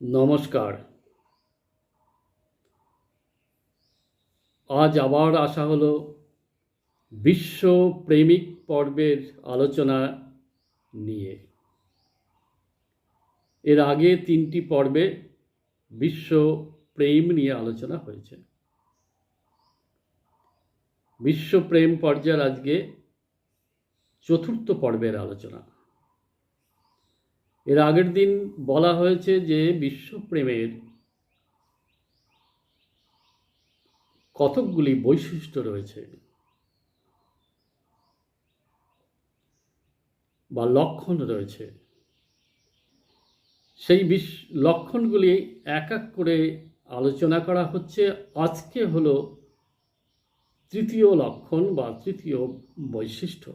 নমস্কার। আজ আবার আসা হলো বিশ্ব প্রেমিক পর্বের আলোচনা নিয়ে। এর আগে তিনটি পর্বে বিশ্ব প্রেম নিয়ে আলোচনা হয়েছে। বিশ্ব প্রেম পর্যায়ের আজকে চতুর্থ পর্বের আলোচনা। এর আগের দিন বলা হয়েছে যে বিশ্বপ্রেমের কতকগুলি বৈশিষ্ট্য রয়েছে বা লক্ষণ রয়েছে। সেই বিশ লক্ষণগুলি এক এক করে আলোচনা করা হচ্ছে। আজকে হলো তৃতীয় লক্ষণ বা তৃতীয় বৈশিষ্ট্য।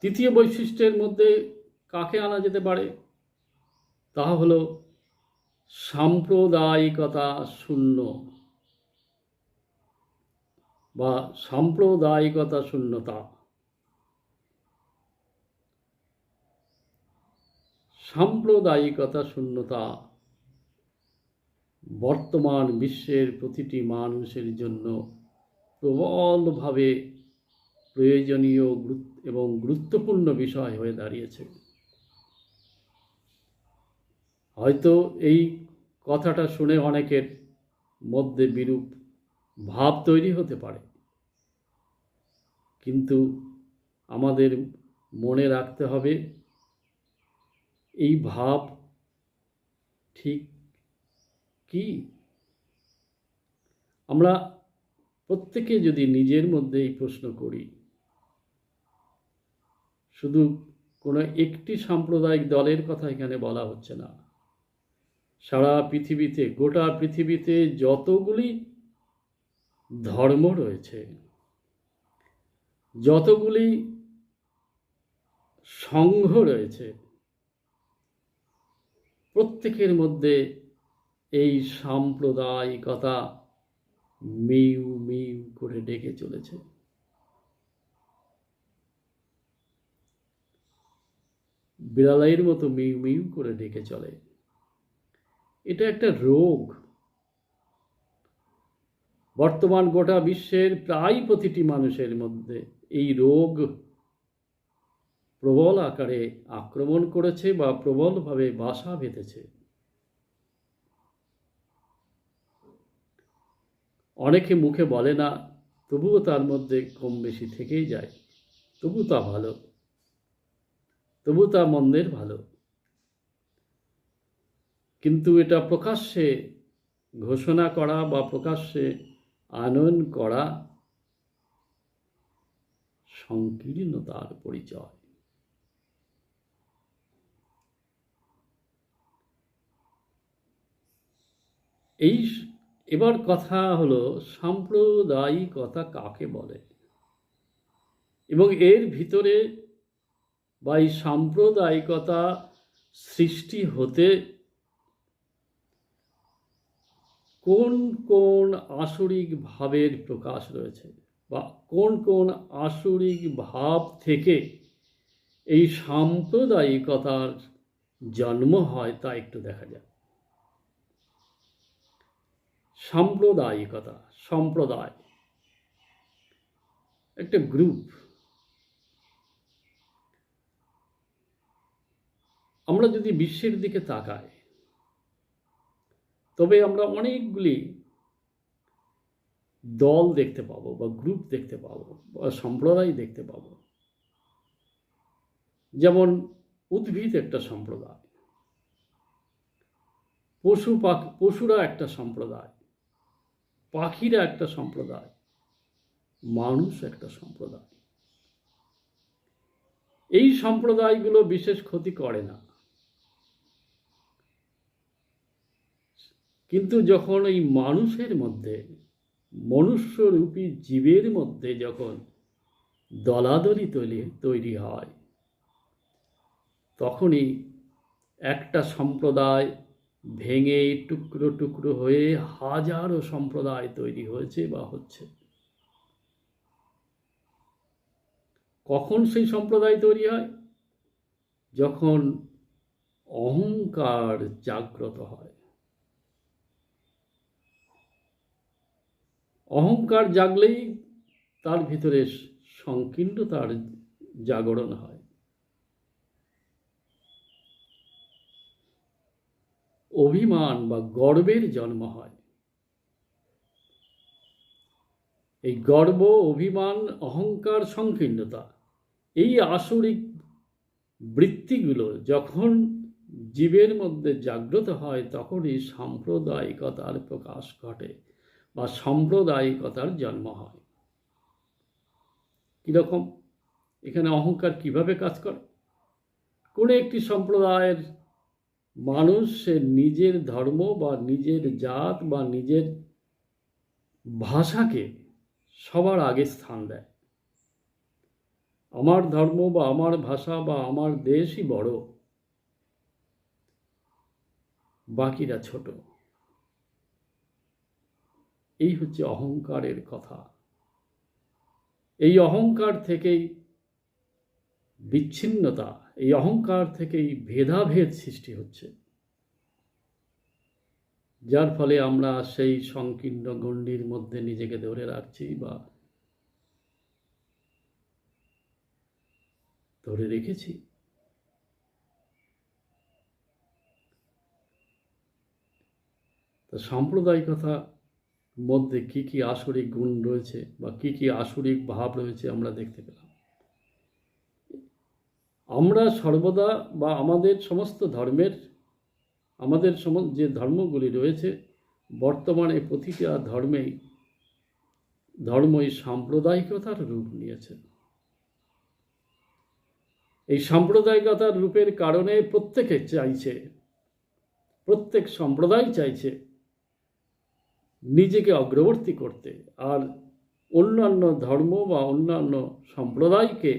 তৃতীয় বৈশিষ্ট্যের মধ্যে কাকে আনা যেতে পারে? তা হল, সাম্প্রদায়িকতা শূন্য। বা সাম্প্রদায়িকতা শূন্যতা। সাম্প্রদায়িকতা শূন্যতা বর্তমান বিশ্বের প্রতিটি মানুষের জন্য প্রবলভাবে প্রয়োজনীয় এবং গুরুত্বপূর্ণ বিষয় হয়ে দাঁড়িয়েছে। হয়তো এই কথাটা শুনে অনেকের মধ্যে বিরূপ ভাব তৈরি হতে পারে। কিন্তু আমাদের মনে রাখতে হবে, এই ভাব ঠিক কি? আমরা প্রত্যেকে যদি নিজের মধ্যে এই প্রশ্ন করি, শুধু কোনো একটি সাম্প্রদায়িক দলের কথা এখানে বলা হচ্ছে না। সারা পৃথিবীতে, গোটা পৃথিবীতে যতগুলি ধর্ম রয়েছে, যতগুলি সংঘ রয়েছে, প্রত্যেকের মধ্যে এই সাম্প্রদায়িকতা মিউ মিউ করে ডেকে চলেছে। বিড়ালের মতো মিউ মিউ করে ডেকে চলে। এটা একটা রোগ। বর্তমান গোটা বিশ্বের প্রায় প্রতিটি মানুষের মধ্যে এই রোগ প্রবল আকারে আক্রমণ করেছে বা প্রবলভাবে বাসা বেঁধেছে। অনেকে মুখে বলে না, তবুও তার মধ্যে কম বেশি থেকেই যায়। তবু তা ভালো। তবু তা মন্দের ভালো। কিন্তু এটা প্রকাশ্যে ঘোষণা করা বা প্রকাশ্যে আনয়ন করা সংকীর্ণতার পরিচয়। এই এবার কথা হলো সাম্প্রদায়িকতা কাকে বলে? এবং এর ভিতরে বা এই সাম্প্রদায়িকতা সৃষ্টি হতে কোন কোন আসরিক ভাবের প্রকাশ রয়েছে বা কোন কোন আসরিক ভাব থেকে এই সাম্প্রদায়িকতার জন্ম হয় তা একটু দেখা যাক। সাম্প্রদায়িকতা, সম্প্রদায়। একটা গ্রুপ। আমরা যদি বিশ্বের দিকে তাকাই তবে আমরা অনেকগুলি দল দেখতে পাবো বা গ্রুপ দেখতে পাবো বা সম্প্রদায় দেখতে পাবো। যেমন উদ্ভিদ একটা সম্প্রদায়, পশু পাখি, পশুরা একটা সম্প্রদায়, পাখিরা একটা সম্প্রদায়, মানুষ একটা সম্প্রদায়। এই সম্প্রদায়গুলো বিশেষ ক্ষতি করে না। কিন্তু যখন এই মানুষের মধ্যে, মনুষ্যরূপী জীবের মধ্যে যখন দলাদলি তৈরি তৈরি হয়, তখনই একটা সম্প্রদায় ভেঙে টুকরো টুকরো হয়ে হাজারো সম্প্রদায় তৈরি হয়েছে বা হচ্ছে। কখন সেই সম্প্রদায় তৈরি হয়? যখন অহংকার জাগ্রত হয়। অহংকার জাগলেই তার ভিতরে সংকীর্ণতার জাগরণ হয়। অভিমান বা গর্বের জন্ম হয়। এই গর্ব, অভিমান, অহংকার, সংকীর্ণতা এই আসরিক বৃত্তিগুলো যখন জীবের মধ্যে জাগ্রত হয়, তখনই সাম্প্রদায়িকতার প্রকাশ ঘটে। বা সাম্প্রদায়িকতার জন্ম হয়। কীরকম? এখানে অহংকার কীভাবে কাজ করে? কোনো একটি সম্প্রদায়ের মানুষ সে নিজের ধর্ম বা নিজের জাত বা নিজের ভাষাকে সবার আগে স্থান দেয়। আমার ধর্ম বা আমার ভাষা বা আমার দেশই বড়। বাকিরা ছোট। এই হচ্ছে অহংকারের কথা। এই অহংকার থেকেই বিচ্ছিন্নতা, এই অহংকার থেকেই ভেদাভেদ সৃষ্টি হচ্ছে। যার ফলে আমরা সেই সংকীর্ণ গণ্ডির মধ্যে নিজেকে ধরে রাখছি বা ধরে রেখেছি। তা সাম্প্রদায়িকতা মধ্যে কি কি আসরিক গুণ রয়েছে বা কি কি আসরিক ভাব রয়েছে আমরা দেখতে পেলাম। আমরা সর্বদা বা আমাদের সমস্ত ধর্মের, আমাদের সম যে ধর্মগুলি রয়েছে, বর্তমানে প্রতিটা ধর্মেই, ধর্মই সাম্প্রদায়িকতার রূপ নিয়েছে। এই সাম্প্রদায়িকতার রূপের কারণে প্রত্যেকে চাইছে, প্রত্যেক সম্প্রদায় চাইছে নিজেকে অগ্রবর্তী করতে। আর অন্যান্য ধর্ম বা অন্যান্য সম্প্রদায়কে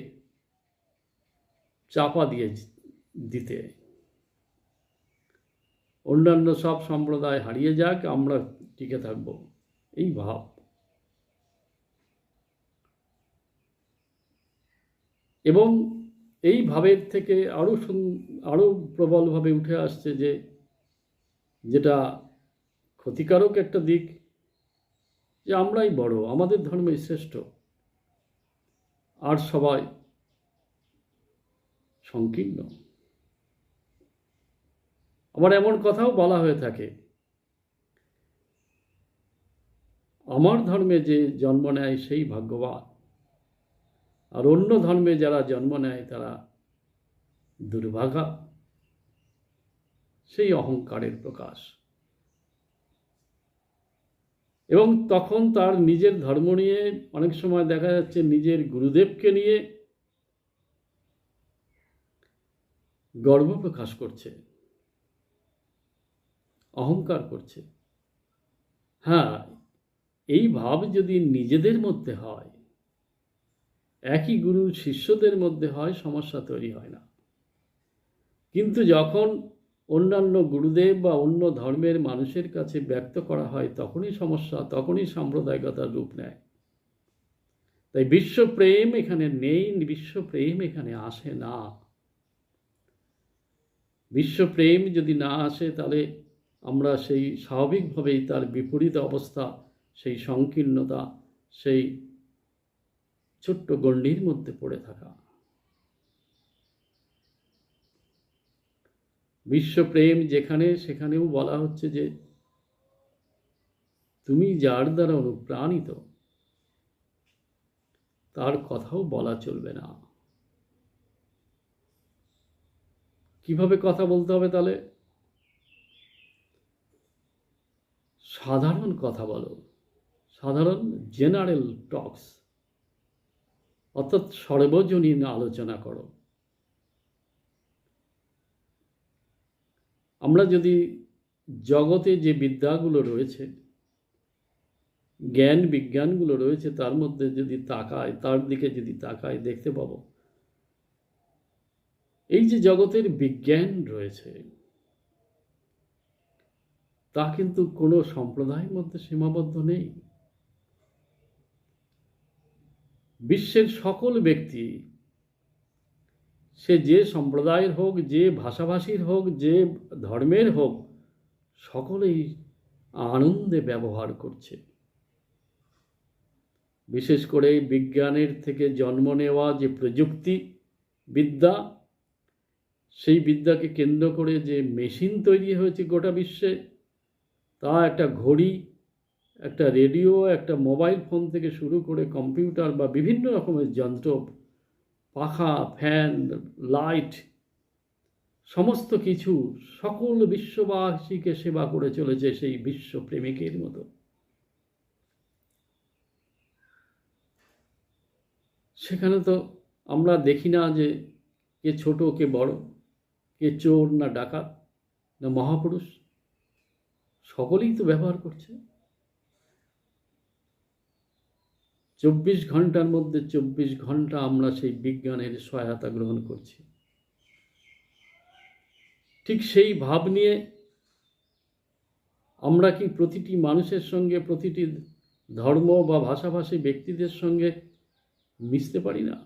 চাপা দিয়ে দিতে। অন্যান্য সব সম্প্রদায় হারিয়ে যাক, আমরা টিকে থাকব। এই ভাব। এবং এই ভাবের থেকে আরও আরও প্রবলভাবে উঠে আসছে যে, যেটা ক্ষতিকারক একটা দিক যে আমরাই বড়, আমাদের ধর্মই শ্রেষ্ঠ। আর সবাই সংকীর্ণ। আবার এমন কথাও বলা হয়ে থাকে, আমার ধর্মে যে জন্ম নেয় সেই ভাগ্যবান। আর অন্য ধর্মে যারা জন্ম নেয় তারা দুর্ভাগা। সেই অহংকারের প্রকাশ। এবং তখন তার নিজের ধর্ম নিয়ে অনেক সময় দেখা যাচ্ছে নিজের গুরুদেবকে নিয়ে গর্ব প্রকাশ করছে, অহংকার করছে। হ্যাঁ এই ভাব যদি নিজেদের মধ্যে হয়, একই গুরু শিষ্যদের মধ্যে হয়, সমস্যা তৈরি হয় না। কিন্তু যখন অন্যান্য গুরুদেব বা অন্য ধর্মের মানুষের কাছে ব্যক্ত করা হয়, তখনই সমস্যা, তখনই সাম্প্রদায়িকতার রূপ নেয়। তাই বিশ্বপ্রেম এখানে নেই, বিশ্বপ্রেম এখানে আসে না। বিশ্বপ্রেম যদি না আসে, তাহলে আমরা সেই স্বাভাবিকভাবেই তার বিপরীত অবস্থা, সেই সংকীর্ণতা, সেই ছোট্ট গণ্ডির মধ্যে পড়ে থাকা। বিশ্বপ্রেম যেখানে, সেখানেও বলা হচ্ছে যে তুমি যার দ্বারা অনুপ্রাণিত, তার কথাও বলা চলবে না। কীভাবে কথা বলতে হবে তাহলে? সাধারণ কথা বলো। সাধারণ জেনারেল টক্স, অর্থাৎ সর্বজনীন আলোচনা করো। আমরা যদি জগতে যে বিদ্যাগুলো রয়েছে, জ্ঞান বিজ্ঞানগুলো রয়েছে, তার মধ্যে যদি তাকায়, তার দিকে যদি তাকায়, দেখতে পাবো। এই যে জগতের বিজ্ঞান রয়েছে, তা কিন্তু কোনো সম্প্রদায়ের মধ্যে সীমাবদ্ধ নেই। বিশ্বের সকল ব্যক্তি সে যে সম্প্রদায়ের হোক, যে ভাষাভাষীর হোক, যে ধর্মের হোক, সকলেই আনন্দে ব্যবহার করছে। বিশেষ করে বিজ্ঞানের থেকে জন্ম নেওয়া যে প্রযুক্তি বিদ্যা, সেই বিদ্যাকে কেন্দ্র করে যে মেশিন তৈরি হয়েছে গোটা বিশ্বে, তা একটা ঘড়ি, একটা রেডিও, একটা মোবাইল ফোন থেকে শুরু করে কম্পিউটার বা বিভিন্ন রকমের যন্ত্র পাখা, ফ্যান, লাইট, সমস্ত কিছু সকল বিশ্ববাসীকে সেবা করে চলেছে সেই বিশ্বপ্রেমিকের মতো। সেখানে তো আমরা দেখি না যে কে ছোট, কে বড়, কে চোর না ডাকাত, না মহাপুরুষ, সকলেই তো ব্যবহার করছে। চব্বিশ ঘণ্টার মধ্যে চব্বিশ ঘণ্টা আমরা সেই বিজ্ঞানের সহায়তা গ্রহণ করছি। ঠিক সেই ভাব নিয়ে আমরা কি প্রতিটি মানুষের সঙ্গে, প্রতিটি ধর্ম বা ভাষাভাষী ব্যক্তিদের সঙ্গে মিশতে পারি না?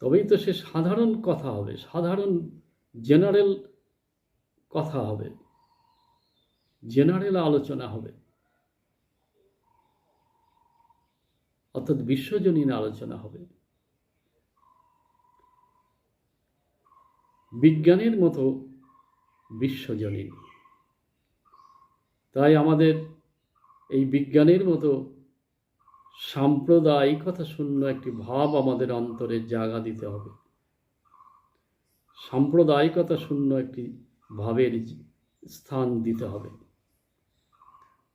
তবেই তো সে সাধারণ কথা হবে, সাধারণ জেনারেল কথা হবে, জেনারেল আলোচনা হবে। অর্থাৎ বিশ্বজনীন আলোচনা হবে। বিজ্ঞানের মতো বিশ্বজনীন। তাই আমাদের এই বিজ্ঞানের মতো সাম্প্রদায়িকতা শূন্য একটি ভাব আমাদের অন্তরে জাগা দিতে হবে। সাম্প্রদায়িকতা শূন্য একটি ভাবের স্থান দিতে হবে।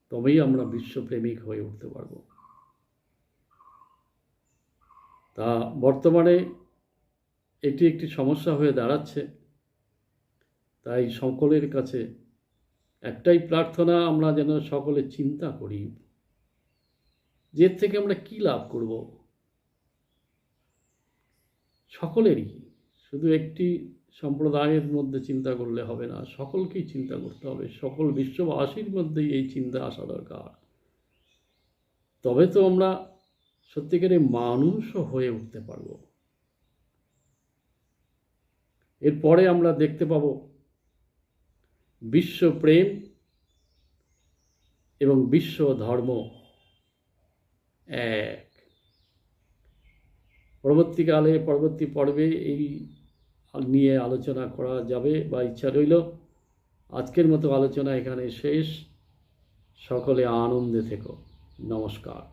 তবেই আমরা বিশ্বপ্রেমিক হয়ে উঠতে পারব। তা বর্তমানে এটি একটি সমস্যা হয়ে দাঁড়াচ্ছে। তাই সকলের কাছে একটাই প্রার্থনা, আমরা যেন সকলে চিন্তা করি যে থেকে আমরা কি লাভ করব। সকলেরই, শুধু একটি সম্প্রদায়ের মধ্যে চিন্তা করলে হবে না, সকলকেই চিন্তা করতে হবে। সকল বিশ্ববাসীর মধ্যেই এই চিন্তা আসা দরকার। তবে তো আমরা সত্যিকারে মানুষও হয়ে উঠতে পারব। এরপরে আমরা দেখতে পাব বিশ্ব প্রেম এবং বিশ্ব ধর্ম এক। পরবর্তীকালে, পরবর্তী পর্বে এই নিয়ে আলোচনা করা যাবে বা ইচ্ছা রইল। আজকের মতো আলোচনা এখানে শেষ। সকলে আনন্দে থেকো। নমস্কার।